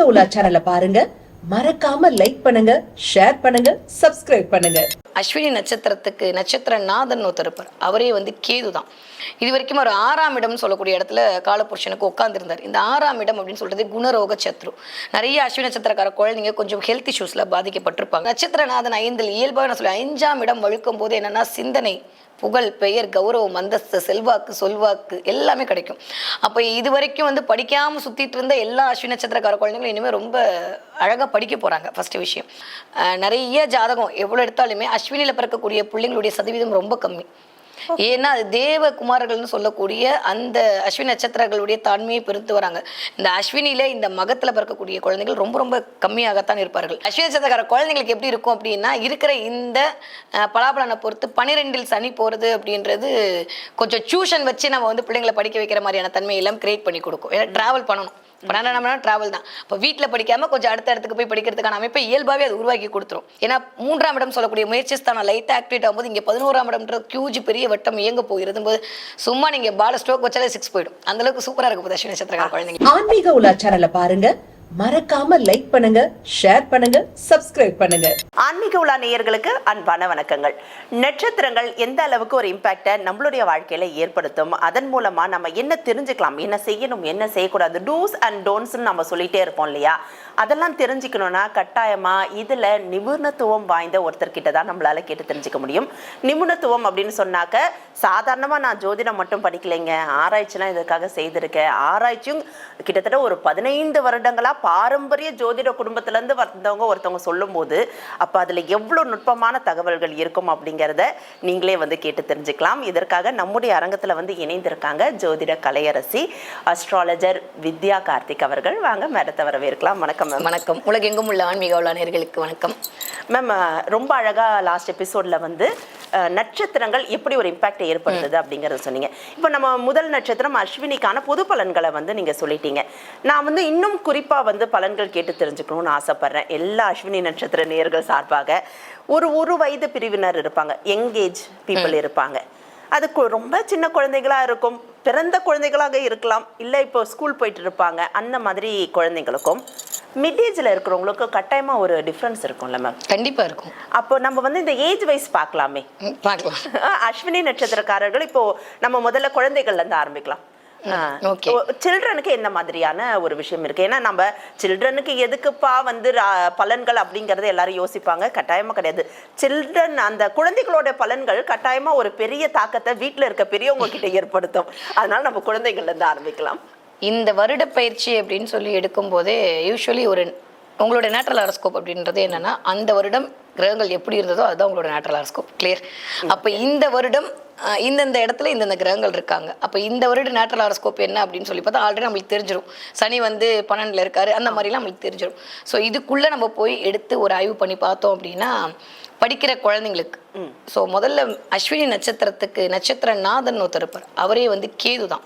ஆன்மீக உலா பாருங்க. மறக்காம லைக் பண்ணுங்க ஷேர் பண்ணுங்க சப்ஸ்கிரைப் பண்ணுங்க. அஸ்வினி நட்சத்திரத்துக்கு நட்சத்திர நாதன் ஒருத்தருப்பார் அவரே வந்து கேது தான். இது வரைக்கும் ஒரு ஆறாம் இடம் சொல்லக்கூடிய இடத்துல காலபுருஷனுக்கு உட்காந்துருந்தார் இந்த ஆறாம் இடம் அப்படின்னு சொல்றது குணரோக சத்ரு. நிறைய அஸ்வினி நட்சத்திரக்கார குழந்தைங்க கொஞ்சம் ஹெல்த் இஷ்யூஸ்ல பாதிக்கப்பட்டிருப்பாங்க. நட்சத்திரநாதன் ஐந்தில் இயல்பாக நான் சொல்லி ஐந்தாம் இடம் வழுக்கும் போது என்னன்னா சிந்தனை. புகழ் பெயர் கௌரவம் அந்தஸ்து செல்வாக்கு சொல்வாக்கு எல்லாமே கிடைக்கும். அப்போ இது வரைக்கும் வந்து படிக்காமல் சுற்றிட்டு இருந்த எல்லா அஸ்வினி நட்சத்திரக்கார குழந்தைங்களும் இனிமேல் ரொம்ப அழகாக படிக்க போகிறாங்க ஃபஸ்ட்டு விஷயம். நிறைய ஜாதகம் எவ்வளோ எடுத்தாலுமே அஸ்வினியில் பிறக்கக்கூடிய பிள்ளைங்களுடைய சதவீதம் ரொம்ப கம்மி. ஏன்னா அது தேவ குமாரர்கள்னு சொல்லக்கூடிய அந்த அஸ்வினி நட்சத்திரங்களுடைய தன்மையை பெருத்து வராங்க. இந்த அஸ்வினியில இந்த மகத்துல பிறக்கக்கூடிய குழந்தைகள் ரொம்ப ரொம்ப கம்மியாகத்தான் இருப்பார்கள். அஸ்வினி நட்சத்திரக்கார குழந்தைங்களுக்கு எப்படி இருக்கும் அப்படின்னா இருக்கிற இந்த பலாபலனை பொறுத்து பனிரெண்டில் சனி போறது அப்படின்றது கொஞ்சம் டியூஷன் வச்சு நம்ம வந்து பிள்ளைங்களை படிக்க வைக்கிற மாதிரியான தன்மையெல்லாம் கிரியேட் பண்ணி கொடுக்கும். ஏன்னா டிராவல் பண்ணணும். இப்போ மணி நேரம் டிராவல் தான். இப்போ வீட்டில் படிக்காம கொஞ்சம் அடுத்த இடத்துக்கு போய் படிக்கிறதுக்கான அமைப்பை இயல்பாகவே அது உருவாக்கி கொடுத்துரும். ஏன்னா மூன்றாம் இடம் சொல்லக்கூடிய முயற்சி ஸ்தானம் லைட்டாக ஆக்டிவேட் ஆகும்போது இங்கே பதினோராம் இடம்ன்ற கியூஜ் பெரிய வட்டம் இயங்க போகிறது போது சும்மா நீங்கள் பால ஸ்ட்ரோக் வச்சாலே சிக்ஸ் போயிடும். அந்த அளவுக்கு சூப்பராக இருக்கும் போகுது நட்சத்திரக்கார குழந்தைங்க. ஆன்மீக உலாச்சாரில் பாருங்கள் மறக்காம லைக் பண்ணுங்க ஷேர் பண்ணுங்க சப்ஸ்கிரைப் பண்ணுங்க. ஆன்மீக உலா நேயர்களுக்கு அன்பான வணக்கங்கள். நட்சத்திரங்கள் எந்த அளவுக்கு ஒரு இம்பாக்டை நம்மளுடைய வாழ்க்கையில ஏற்படுத்தும்? அதன் மூலமா நம்ம என்ன தெரிஞ்சுக்கலாம்? என்ன செய்யணும்? என்ன செய்யக்கூடாது? டூஸ் அண்ட் டோன்ஸ்னு நம்ம சொல்லிட்டே இருப்போம் இல்லையா? அதெல்லாம் தெரிஞ்சுக்கணும்னா கட்டாயமா இதுல நிபுணத்துவம் வாய்ந்த ஒருத்தர்கிட்ட தான் நம்மளால கேட்டு தெரிஞ்சுக்க முடியும். நிபுணத்துவம் அப்படின்னு சொன்னாக்க சாதாரணமா நான் ஜோதிடம் மட்டும் படிக்கலைங்க. ஆராய்ச்சிலாம் இதற்காக செய்திருக்கேன்? ஆராய்ச்சியும் கிட்டத்தட்ட ஒரு பதினைந்து வருடங்களா பாரம்பரிய ஜோதிட குடும்பத்துல இருந்து வந்தவங்க ஒருத்தவங்க சொல்லும்போது அப்ப அதுல எவ்வளவு நுட்பமான தகவல்கள் இருக்கும் அப்படிங்கிறத நீங்களே வந்து கேட்டு தெரிஞ்சுக்கலாம். இதற்காக நம்முடைய அரங்கத்துல வந்து இணைந்திருக்காங்க ஜோதிட கலையரசி அஸ்ட்ராலஜர் வித்யா கார்த்திக் அவர்கள். வாங்க மேடத்தை வரவேற்கலாம். வணக்கம் மேம் வணக்கம். உலகெங்கும் உள்ள ஆன்மீக உள்ளானர்களுக்கு வணக்கம். மேம் ரொம்ப அழகா லாஸ்ட் எபிசோட்ல வந்து நட்சத்திரங்கள் எப்படி ஒரு இம்பாக்ட் ஏற்படுத்துது அப்படிங்கறத சொன்னீங்க. இப்போ நம்ம முதல் நட்சத்திரம் அஸ்வினிக்கான பொது பலன்களை வந்து நீங்க சொல்லிட்டீங்க. நான் வந்து இன்னும் குறிப்பா வந்து பலன்கள் கேட்டு தெரிஞ்சுக்கணும்னு ஆசைப்படுறேன். எல்லா அஸ்வினி நட்சத்திர நேயர்கள் சார்பாக ஒரு ஒரு வயது பிரிவினர் இருப்பாங்க. யங்கேஜ் பீப்புள் இருப்பாங்க. அது கு- ரொம்ப சின்ன குழந்தைகளா இருக்கும். பிறந்த குழந்தைகளாக இருக்கலாம் இல்லை இப்போ ஸ்கூல் போயிட்டு இருப்பாங்க அந்த மாதிரி குழந்தைங்களுக்கும் மிட் ஏஜில் இருக்கிறவங்களுக்கு கட்டாயமா ஒரு டிஃப்ரென்ஸ் இருக்கும்ல மேம் கண்டிப்பா இருக்கும். அப்போ நம்ம வந்து இந்த ஏஜ் வைஸ் பார்க்கலாமே. பார்க்கலாம். அஸ்வினி நட்சத்திரக்காரர்கள் இப்போ நம்ம முதல்ல குழந்தைகள்ல இருந்து ஆரம்பிக்கலாம். சில்ட்ரனுக்கு என்ன மாதிரியான ஒரு விஷயம் இருக்கு? ஏன்னா நம்ம சில்ட்ரனுக்கு எதுக்குப்பா வந்து பலன்கள் அப்படிங்கறத எல்லாரும் யோசிப்பாங்க. கட்டாயமா கிடையாது. சில்ட்ரன் அந்த குழந்தைகளோட பலன்கள் கட்டாயமா ஒரு பெரிய தாக்கத்தை வீட்ல இருக்க பெரியவங்க கிட்ட ஏற்படுத்தும். அதனால நம்ம குழந்தைகள்ல இருந்து ஆரம்பிக்கலாம். இந்த வருட பயிற்சி அப்படின்னு சொல்லி எடுக்கும்போதே யூஸ்வலி ஒரு உங்களோட நேட்ரல் அரஸ்கோப் அப்படின்றது என்னன்னா அந்த வருடம் கிரகங்கள் எப்படி இருந்ததோ அதுதான் உங்களோட நேட்ரல் அரஸ்கோப் கிளியர் அப்போ இந்த வருடம் இந்தந்த இடத்துல இந்தந்த கிரகங்கள் இருக்காங்க. அப்போ இந்த வருட நேட்ரல் அரஸ்கோப் என்ன அப்படின்னு சொல்லி பார்த்தா ஆல்ரெடி நம்மளுக்கு தெரிஞ்சிடும் சனி வந்து பன்னெண்டில் இருக்காரு அந்த மாதிரிலாம் நம்மளுக்கு தெரிஞ்சிடும் ஸோ இதுக்குள்ளே நம்ம போய் எடுத்து ஒரு ஆய்வு பண்ணி பார்த்தோம் அப்படின்னா படிக்கிற குழந்தைங்களுக்கு. ஸோ முதல்ல அஸ்வினி நட்சத்திரத்துக்கு நட்சத்திர நாதன் ஒருத்தர் இருப்பார். அவரே வந்து கேது தான்.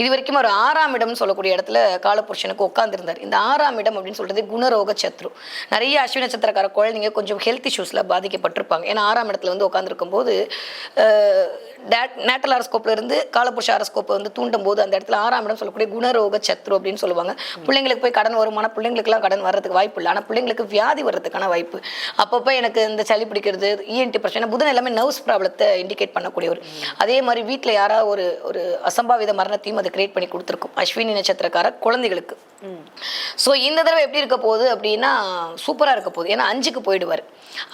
இது வரைக்கும் ஒரு ஆறாம் இடம் சொல்லக்கூடிய இடத்துல காலபுருஷனுக்கு உட்காந்துருந்தார் இந்த ஆறாம் இடம் அப்படின்னு சொல்றது குணரோக சத்ரு. நிறைய அஸ்வினி நட்சத்திரக்கார குழந்தைங்க கொஞ்சம் ஹெல்த் இஷ்யூஸில் பாதிக்கப்பட்டிருப்பாங்க. ஏன்னா ஆறாம் இடத்துல வந்து உட்காந்துருக்கும் போது நேட்டல் அரஸ்கோப்ல இருந்து காலபுருஷ அரஸ்கோப்பை வந்து தூண்டும் போது அந்த இடத்துல ஆறாம் இடம் சொல்லக்கூடிய குணரோக சத்ரு அப்படின்னு சொல்லுவாங்க. பிள்ளைங்களுக்கு போய் கடன் வருமான பிள்ளைங்களுக்குலாம் கடன் வர்றதுக்கு வாய்ப்பு இல்லை. ஆனால் பிள்ளைங்களுக்கு வியாதி வர்றதுக்கான வாய்ப்பு. அப்பப்போ எனக்கு இந்த சளி பிடிக்கிறது இஎன்டி பிரச்சனை புதன் எல்லாமே நர்வ்ஸ் ப்ராப்ளத்தை இண்டிகேட் பண்ணக்கூடியவர். அதே மாதிரி வீட்டில் யாராவது ஒரு ஒரு அசம்பாவித மரணத்தையும் அது கிரியேட் பண்ணி கொடுத்துருக்கும். அஸ்வினி நட்சத்திரக்கார குழந்தைகளுக்கு. ஸோ இந்த தடவை எப்படி இருக்க போகுது அப்படின்னா சூப்பராக இருக்க போகுது. ஏன்னா அஞ்சுக்கு போயிடுவார்.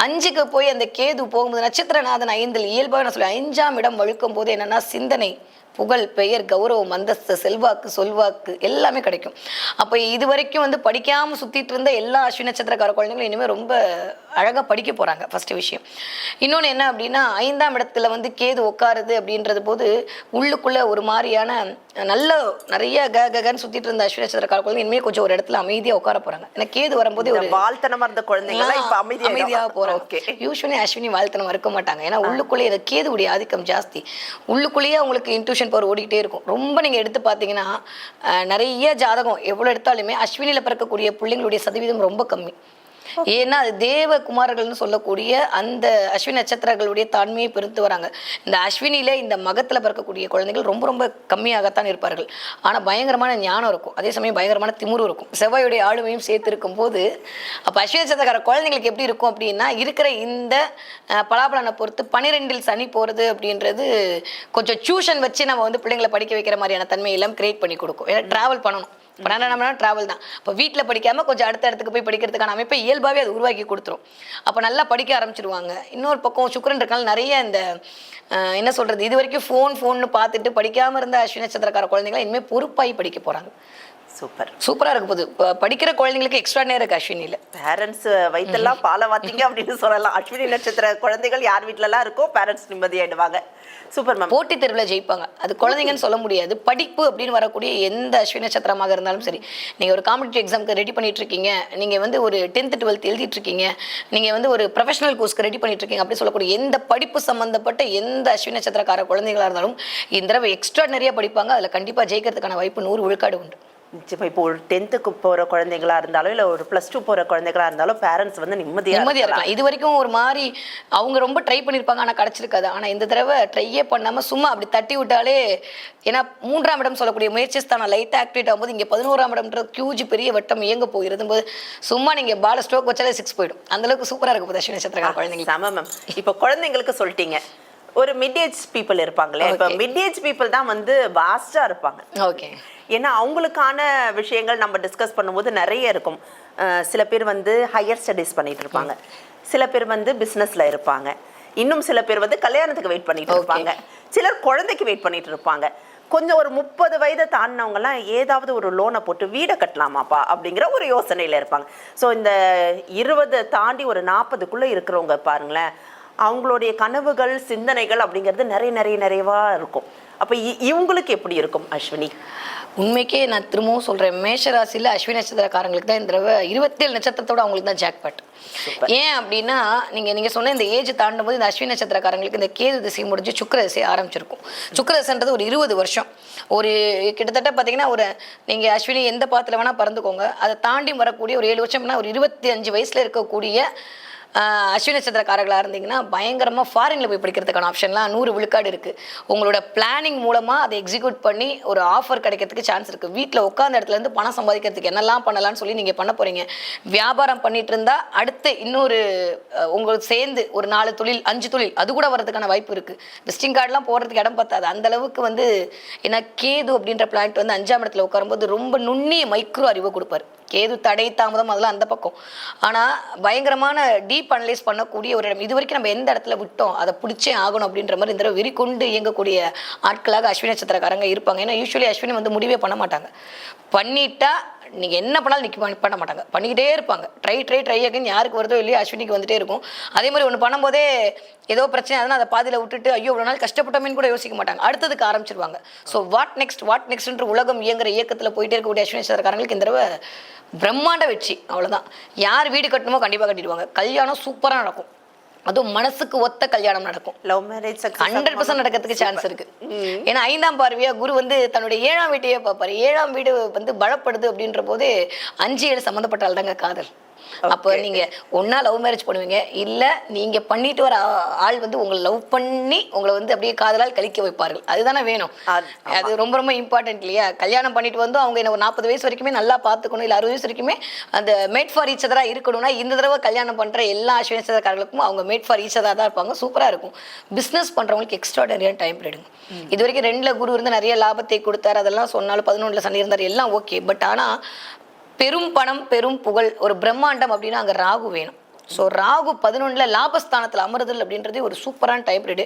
அஞ்சுக்கு போய் அந்த கேது போகும்போது நட்சத்திரநாதன் ஐந்தில் இயல்பாக நான் சொல்லி அஞ்சாம் இடம் வழுக்கும் போது என்னன்னா சிந்தனை. புகழ் பெயர் கௌரவம் அந்தஸ்து செல்வாக்கு சொல்வாக்கு எல்லாமே கிடைக்கும். அப்போ இது வரைக்கும் வந்து படிக்காமல் சுற்றிட்டு இருந்த எல்லா அஸ்வினி நட்சத்திரக்கார குழந்தைங்களும் இனிமேல் ரொம்ப அழகாக படிக்க போகிறாங்க ஃபர்ஸ்ட் விஷயம். இன்னொன்று என்ன அப்படின்னா ஐந்தாம் இடத்துல வந்து கேது உட்காருது அப்படின்றது போது உள்ளுக்குள்ள ஒரு மாதிரியான நல்ல நிறைய க கன்னு சுற்றிட்டு இருந்த அஸ்வினி நட்சத்திரக்கார குழந்தை இனிமேல் கொஞ்சம் ஒரு இடத்துல அமைதியாக உட்கார போகிறாங்க ஏன்னா கேது வரும்போது ஒரு வாழ்த்தனமா இருந்த குழந்தைங்களாம் இப்ப அமைதியா அமைதியாக போறாங்க. ஓகே. யூஸ்வலி அஸ்வினி வாழ்த்தனம் இருக்க மாட்டாங்க. ஏன்னா உள்ளுக்குள்ளேயே கேதுவுடைய ஆதிக்கம் ஜாஸ்தி. உள்ளுக்குள்ளேயே அவங்களுக்கு இன்ட்யூஷன் பவர் ஓடிக்கிட்டே இருக்கும். ரொம்ப நீங்க எடுத்து பார்த்தீங்கன்னா நிறைய ஜாதகம் எவ்வளவு எடுத்தாலுமே அஸ்வினியில் பிறக்கக்கூடிய பிள்ளைங்களுடைய சதவீதம் ரொம்ப கம்மி. ஏன்னா அது தேவகுமாரர்கள்னு சொல்லக்கூடிய அந்த அஸ்வினி நட்சத்திரங்களுடைய தன்மையை பெருத்து வராங்க. இந்த அஸ்வினியில இந்த மகத்துல பிறக்கக்கூடிய குழந்தைகள் ரொம்ப ரொம்ப கம்மியாகத்தான் இருப்பார்கள். ஆனா பயங்கரமான ஞானம் இருக்கும். அதே சமயம் பயங்கரமான திமிரு இருக்கும். செவ்வாயுடைய ஆளுமையும் சேர்த்து இருக்கும் போது அப்ப அஸ்வினி நட்சத்திரக்கார குழந்தைங்களுக்கு எப்படி இருக்கும் அப்படின்னா இருக்கிற இந்த பலாபலனை பொறுத்து பனிரெண்டில் சனி போறது அப்படின்றது கொஞ்சம் டியூஷன் வச்சு நம்ம வந்து பிள்ளைங்களை படிக்க வைக்கிற மாதிரியான தன்மை எல்லாம் கிரியேட் பண்ணி கொடுக்கும். ஏன்னா டிராவல் பண்ணணும். இப்போ மணி நேரம் ட்ராவல் தான். இப்போ வீட்டில் படிக்காமல் கொஞ்சம் அடுத்த இடத்துக்கு போய் படிக்கிறதுக்கான அமைப்பை இயல்பாகவே அது உருவாக்கி கொடுத்துரும். அப்போ நல்லா படிக்க ஆரம்பிச்சிருவாங்க. இன்னொரு பக்கம் சுக்கரன் இருக்கால் நிறைய இந்த என்ன சொல்கிறது இது வரைக்கும் ஃபோன் ஃபோன்னு பார்த்துட்டு படிக்காமல் இருந்த அஸ்வினி நட்சத்திரக்கார குழந்தைங்க இனிமேல் பொறுப்பாகி படிக்க போகிறாங்க சூப்பர் சூப்பரா இருக்க போகுது படிக்கிற குழந்தைங்களுக்கு எக்ஸ்ட்ரா நேரம் இருக்கு அஸ்வினியில் பேரண்ட்ஸ் வயித்தெல்லாம் பாலை வாத்தீங்க அப்படின்னு சொல்லலாம். அஸ்வினி நட்சத்திர குழந்தைகள் யார் வீட்லலாம் இருக்கோ பேரண்ட்ஸ் நிம்மதியாயிடுவாங்க. சூப்பர் மேம் போட்டித் தேர்வில் ஜெயிப்பாங்க. அது குழந்தைங்கன்னு சொல்ல முடியாது. படிப்பு அப்படின்னு வரக்கூடிய எந்த அஸ்வினி நட்சத்திரமாக இருந்தாலும் சரி நீங்கள் ஒரு காம்படிட்டிவ் எக்ஸாமுக்கு ரெடி பண்ணிட்டு இருக்கீங்க. நீங்கள் வந்து ஒரு டென்த்து டுவெல்த் எழுதிட்டு இருக்கீங்க. நீங்கள் வந்து ஒரு ப்ரொஃபஷனல் கோர்ஸ்க்கு ரெடி பண்ணிட்டு இருக்கீங்க அப்படி சொல்லக்கூடிய எந்த படிப்பு சம்மந்தப்பட்ட எந்த அஸ்வினி நட்சத்திரக்கார குழந்தைகளாக இருந்தாலும் இந்த தடவை எக்ஸ்ட்ரா நிறைய படிப்பாங்க. அதில் கண்டிப்பாக ஜெயிக்கிறதுக்கான வாய்ப்பு நூறு விழுக்காடு உண்டு. இப்போ ஒரு டென்த்துக்கு போற குழந்தைகளா இருந்தாலும் இல்ல ஒரு பிளஸ் டூ போற குழந்தைகளா இருந்தாலும் பேரண்ட்ஸ் வந்து நிம்மதியா நிம்மதியா இருக்கலாம். இது வரைக்கும் ஒரு மாதிரி அவங்க ரொம்ப ட்ரை பண்ணியிருப்பாங்க ஆனால் கிடைச்சிருக்காது. ஆனால் இந்த தடவை ட்ரையே பண்ணாம சும்மா அப்படி தட்டி விட்டாலே ஏன்னா மூன்றாம் இடம் சொல்லக்கூடிய முயற்சி ஸ்தானம் லைட்டாக ஆக்டிவேட் ஆகும்போது இங்கே பதினோராம் இடம்ன்ற கியூஜ் பெரிய வட்டம் இயங்க போகிறது போது சும்மா நீங்க பால ஸ்ட்ரோக் வச்சாலே சிக்ஸ் போயிடும். அந்த அளவுக்கு சூப்பரா இருக்கு போது அஸ்வினி நட்சத்திரக்கார குழந்தைங்களுக்கு. செம மேம் இப்போ குழந்தைங்களுக்கு சொல்லிட்டீங்க. ஒரு மிட் ஏஜ் பீப்புள் இருப்பாங்களே இப்போ. மிட் ஏஜ் பீப்புள் தான் வந்து வாஸ்டா இருப்பாங்க. ஓகே ஏன்னா அவங்களுக்கான விஷயங்கள் நம்ம டிஸ்கஸ் பண்ணும்போது நிறைய இருக்கும். சில பேர் வந்து ஹையர் ஸ்டடீஸ் பண்ணிட்டு இருப்பாங்க. சில பேர் வந்து பிஸ்னஸ்ல இருப்பாங்க. இன்னும் சில பேர் வந்து கல்யாணத்துக்கு வெயிட் பண்ணிட்டு. இருப்பாங்க. சிலர் குழந்தைக்கு வெயிட் பண்ணிட்டு இருப்பாங்க. கொஞ்சம் ஒரு முப்பது வயதை தாண்டினவங்கலாம் ஏதாவது ஒரு லோனை போட்டு வீடை கட்டலாமாப்பா அப்படிங்கிற ஒரு யோசனையில் இருப்பாங்க. ஸோ இந்த இருபது தாண்டி ஒரு நாற்பதுக்குள்ளே இருக்கிறவங்க பாருங்களேன் அவங்களுடைய கனவுகள் சிந்தனைகள் அப்படிங்கிறது நிறைய நிறைய நிறைவா இருக்கும். அப்போ இவங்களுக்கு எப்படி இருக்கும் அஸ்வினி? உண்மைக்கே நான் திரும்பவும் சொல்றேன். மேஷ ராசியில அஸ்வினி நட்சத்திரக்காரங்களுக்கு தான் இந்த தடவை இருபத்தேழு நட்சத்திரத்தோட அவங்களுக்கு தான் ஜாக்பாட் ஏன் அப்படின்னா நீங்க நீங்க சொன்ன இந்த ஏஜ் தாண்டும் போது இந்த அஸ்வினி நட்சத்திரக்காரங்களுக்கு இந்த கேது திசை முடிஞ்சு சுக்கிர திசை ஆரம்பிச்சிருக்கும். சுக்கிர திசைன்றது ஒரு இருபது வருஷம். ஒரு கிட்டத்தட்ட பார்த்தீங்கன்னா ஒரு நீங்க அஸ்வினி எந்த பாத்துல வேணா பறந்துக்கோங்க. அதை தாண்டி வரக்கூடிய ஒரு ஏழு வருஷம்னா ஒரு இருபத்தி அஞ்சு வயசுல இருக்கக்கூடிய அஸ்வினி சந்திரக்காரர்களாக இருந்தீங்கன்னா பயங்கரமாக ஃபாரினில் போய் படிக்கிறதுக்கான ஆப்ஷன்லாம் நூறு விழுக்காடு இருக்குது உங்களோட பிளானிங் மூலமாக அதை எக்ஸிக்யூட் பண்ணி ஒரு ஆஃபர் கிடைக்கிறதுக்கு சான்ஸ் இருக்குது வீட்டில் உட்காந்த இடத்துலேருந்து பணம் சம்பாதிக்கிறதுக்கு என்னெல்லாம் பண்ணலாம்னு சொல்லி நீங்கள் பண்ண போகிறீங்க வியாபாரம் பண்ணிட்டு இருந்தால் அடுத்து இன்னொரு உங்களுக்கு சேர்ந்து ஒரு நாலு தொழில் அஞ்சு தொழில் அது கூட வரதுக்கான வாய்ப்பு இருக்குது விசிட்டிங் கார்டெலாம் போடுறதுக்கு இடம் பத்தாது. அந்த அளவுக்கு வந்து ஏன்னா கேது அப்படின்ற பிளானட் வந்து அஞ்சாம் இடத்துல உட்காரும்போது ரொம்ப நுண்ணிய மைக்ரோ அறிவை கொடுப்பாரு. கேது தடை தாமதம் அதெல்லாம் அந்த பக்கம். ஆனால் பயங்கரமான டீப் அனலைஸ் பண்ணக்கூடிய ஒரு இடம். இது வரைக்கும் நம்ம எந்த இடத்துல விட்டோம் அதை பிடிச்சே ஆகணும் அப்படின்ற மாதிரி இந்த தடவை விரிக்கொண்டு இயங்கக்கூடிய ஆட்களாக அஸ்வினி நட்சத்திரக்காரங்க இருப்பாங்க. ஏன்னா யூஸ்வலி அஸ்வினி வந்து முடிவே பண்ண மாட்டாங்க. பண்ணிட்டா நீங்க என்ன பண்ணாலும் நிக்க பண்ண- பண்ண மாட்டாங்க. பண்ணிக்கிட்டே இருப்பாங்க. ட்ரை ட்ரை ட்ரை அகைன் யாருக்கு வருதோ இல்லையோ அஸ்வினிக்கு வந்துட்டே இருக்கும். அதே மாதிரி ஒன்று பண்ணும்போதே ஏதோ பிரச்சனை அதனால் அதை பாதியில் விட்டுட்டு ஐயோ இவ்வளோ நாள் கஷ்டப்பட்டோமேன்னு கூட யோசிக்க மாட்டாங்க. அடுத்ததுக்கு ஆரம்பிச்சிருவாங்க. ஸோ வாட் நெக்ஸ்ட் வாட் நெக்ஸ்ட்ன்ற உலகம் இயங்குற இயக்கத்தில் போயிட்டே இருக்கக்கூடிய அஸ்வினி நட்சத்திரக்காரங்களுக்கு இந்த தடவை பிரம்மாண்ட வெற்றி. அவ்வளோதான் யார் வீடு கட்டணுமோ கண்டிப்பாக கட்டிடுவாங்க. கல்யாணம் சூப்பராக நடக்கும். அதுவும் மனசுக்கு ஒத்த கல்யாணம் நடக்கும். லவ் மேரேஜ் ஹண்ட்ரட் பர்சன்ட் நடக்கிறதுக்கு சான்ஸ் இருக்கு. ஏன்னா ஐந்தாம் பார்வையா குரு வந்து தன்னுடைய ஏழாம் வீட்டையே பார்ப்பாரு. ஏழாம் வீடு வந்து பலப்படுது அப்படின்ற போது அஞ்சு ஏழு சம்மந்தப்பட்ட ஆள் தாங்க காதல். அப்போ நீங்க ஒண்ணா லவ் மேரேஜ் பண்ணுவீங்க. இல்ல நீங்க பண்ணிட்டு வர ஆள் வந்து உங்களை லவ் பண்ணி உங்களை வந்து அப்படியே காதலால் கழிக்க வைப்பார்கள். அதுதானே வேணும். அது- ரொம்ப ரொம்ப இம்பார்ட்டன்ட் இல்லையா? கல்யாணம் பண்ணிட்டு வந்து அவங்க என்ன ஒரு நாற்பது வயசு வரைக்குமே நல்லா பார்த்துக்கணும் இல்லை அறுபது வயசு வரைக்குமே அந்த மேட் ஃபார் ஈச் அதரா இருக்கணும்னா இந்த தடவை கல்யாணம் பண்ற எல்லா அஸ்வினேசக்காரர்களுக்கும் அவங்க மேட் ஃபார் ஈச் அதா தான் இருப்பாங்க. சூப்பரா இருக்கும். பிசினஸ் பண்றவங்களுக்கு எக்ஸ்ட்ராடரியான டைம் பீரியடுங்க இது வரைக்கும் ரெண்டுல குரு இருந்து நிறைய லாபத்தை கொடுத்தாரு அதெல்லாம் சொன்னாலும் பதினொன்றுல சனி இருந்தார் எல்லாம் ஓகே பட் ஆனா பெரும் பணம் பெரும் புகழ் ஒரு பிரம்மாண்டம் அப்படின்னா அங்க ராகு வேணும். ஸோ ராகு பதினொன்றுல லாபஸ்தானத்தில் அமருதல் அப்படின்றது ஒரு சூப்பரான டைப் ரீடு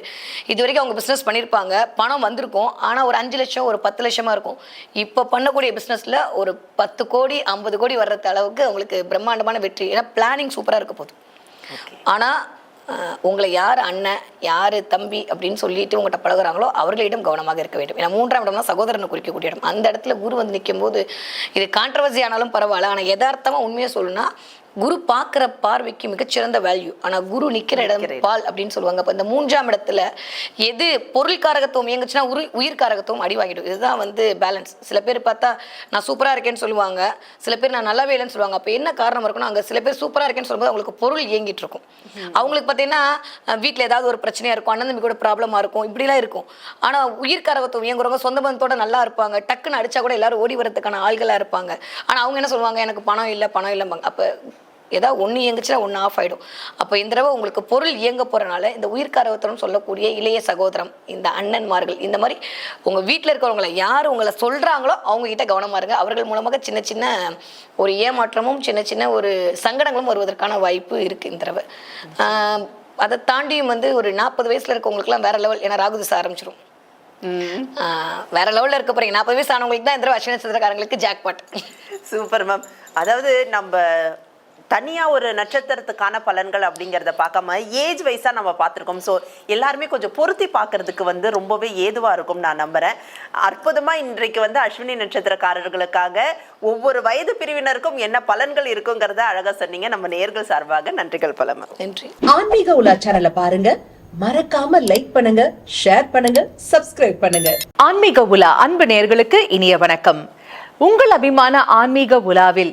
இது வரைக்கும் அவங்க பிஸ்னஸ் பண்ணியிருப்பாங்க பணம் வந்திருக்கும். ஆனால் ஒரு அஞ்சு லட்சம் ஒரு பத்து லட்சமா இருக்கும். இப்போ பண்ணக்கூடிய பிஸ்னஸில் ஒரு பத்து கோடி ஐம்பது கோடி வர்றது அளவுக்கு அவங்களுக்கு பிரம்மாண்டமான வெற்றி. ஏன்னா பிளானிங் சூப்பராக இருக்க போகுது. ஆனால் உங்களை யார் அண்ணன் யார் தம்பி அப்படின்னு சொல்லிட்டு உங்கள்கிட்ட பழகுறாங்களோ அவர்களிடம் கவனமாக இருக்க வேண்டும். ஏன்னா மூன்றாம் இடம்னா சகோதரனை குறிக்கக்கூடிய இடம். அந்த இடத்துல குரு வந்து நிற்கும் போது இது கான்ட்ரவர்சி ஆனாலும் பரவாயில்ல. ஆனால் யதார்த்தமாக உண்மையை சொல்லணும்னா குரு பார்க்குற பார்வைக்கு மிகச்சிறந்த வேல்யூ ஆனால் குரு நிற்கிற இடம் பால் அப்படின்னு சொல்லுவாங்க. அப்போ இந்த மூன்றாம் இடத்துல எது பொருள் காரகத்துவம் இயங்குச்சுன்னா உரு உயிர் காரகத்துவம் அடிவாகிடும். இதுதான் வந்து பேலன்ஸ் சில பேர் பார்த்தா நான் சூப்பராக இருக்கேன்னு சொல்லுவாங்க. சில பேர் நான் நல்லாவே இல்லைன்னு சொல்லுவாங்க. அப்போ என்ன காரணம் இருக்குன்னா அங்கே சில பேர் சூப்பராக இருக்கேன்னு சொல்லும்போது அவங்களுக்கு பொருள் இயங்கிட்டு இருக்கும். அவங்களுக்கு பார்த்தீங்கன்னா வீட்டில் ஏதாவது ஒரு பிரச்சனையாக இருக்கும். அண்ணன் தம்பி கூட ப்ராப்ளமாக இருக்கும். இப்படிலாம் இருக்கும். ஆனால் உயிர் காரகத்துவம் இயங்குறவங்க சொந்த பந்தத்தோட நல்லா இருப்பாங்க. டக்குன்னு அடிச்சா கூட எல்லாரும் ஓடி வரதுக்கான ஆள்களாக இருப்பாங்க. ஆனால் அவங்க என்ன சொல்லுவாங்க? எனக்கு பணம் இல்லை பணம் இல்லைம்பாங்க. அப்போ ஏதாவது ஒன்று இயங்குச்சுன்னா ஒன்று ஆஃப் ஆகிடும் அப்போ இந்த தடவை உங்களுக்கு பொருள் இயங்க போகிறனால இந்த உயிர்காரவத்தரம் சொல்லக்கூடிய இளைய சகோதரம் இந்த அண்ணன்மார்கள் இந்த மாதிரி உங்கள் வீட்டில் இருக்கிறவங்கள யார் உங்களை சொல்கிறாங்களோ அவங்க கிட்ட கவனமாக இருங்க. அவர்கள் மூலமாக சின்ன சின்ன ஒரு ஏமாற்றமும் சின்ன சின்ன ஒரு சங்கடங்களும் வருவதற்கான வாய்ப்பு இருக்குது இந்த தடவை. அதை தாண்டியும் வந்து ஒரு நாற்பது வயசில் இருக்கவங்களுக்குலாம் வேற லெவல் ஏன்னா ராகு திசை ஆரம்பிச்சிடும் வேற லெவலில் இருக்க போறீங்க. நாற்பது வயசு ஆனவங்களுக்கு தான் இந்த அஸ்வினி நட்சத்திரக்காரங்களுக்கு ஜாக்பாட் சூப்பர் மேம் அதாவது நம்ம தனியா ஒரு நட்சத்திரத்துக்கான பலன்கள் அப்படிங்கிறத பார்க்காம ஏஜ் வைஸா நம்ம பார்த்துருக்கோம். ஸோ எல்லாருமே கொஞ்சம் பொருத்தி பார்க்கறதுக்கு வந்து ரொம்பவே ஏதுவா இருக்கும் நான் நம்புறேன். அற்புதமா இன்றைக்கு வந்து அஸ்வினி நட்சத்திரக்காரர்களுக்காக ஒவ்வொரு வயது பிரிவினருக்கும் என்ன பலன்கள் இருக்குங்கிறத அழகா சொன்னீங்க. நம்ம நேர்கள் சார்பாக நன்றிகள் பல மேம் நன்றி. ஆன்மீக உலா சேனலை பாருங்க. மறக்காம லைக் பண்ணுங்க ஷேர் பண்ணுங்க சப்ஸ்கிரைப் பண்ணுங்க. ஆன்மீக உலா அன்பு நேயர்களுக்கு இனிய வணக்கம். உங்கள் அபிமான ஆன்மீக உலாவில்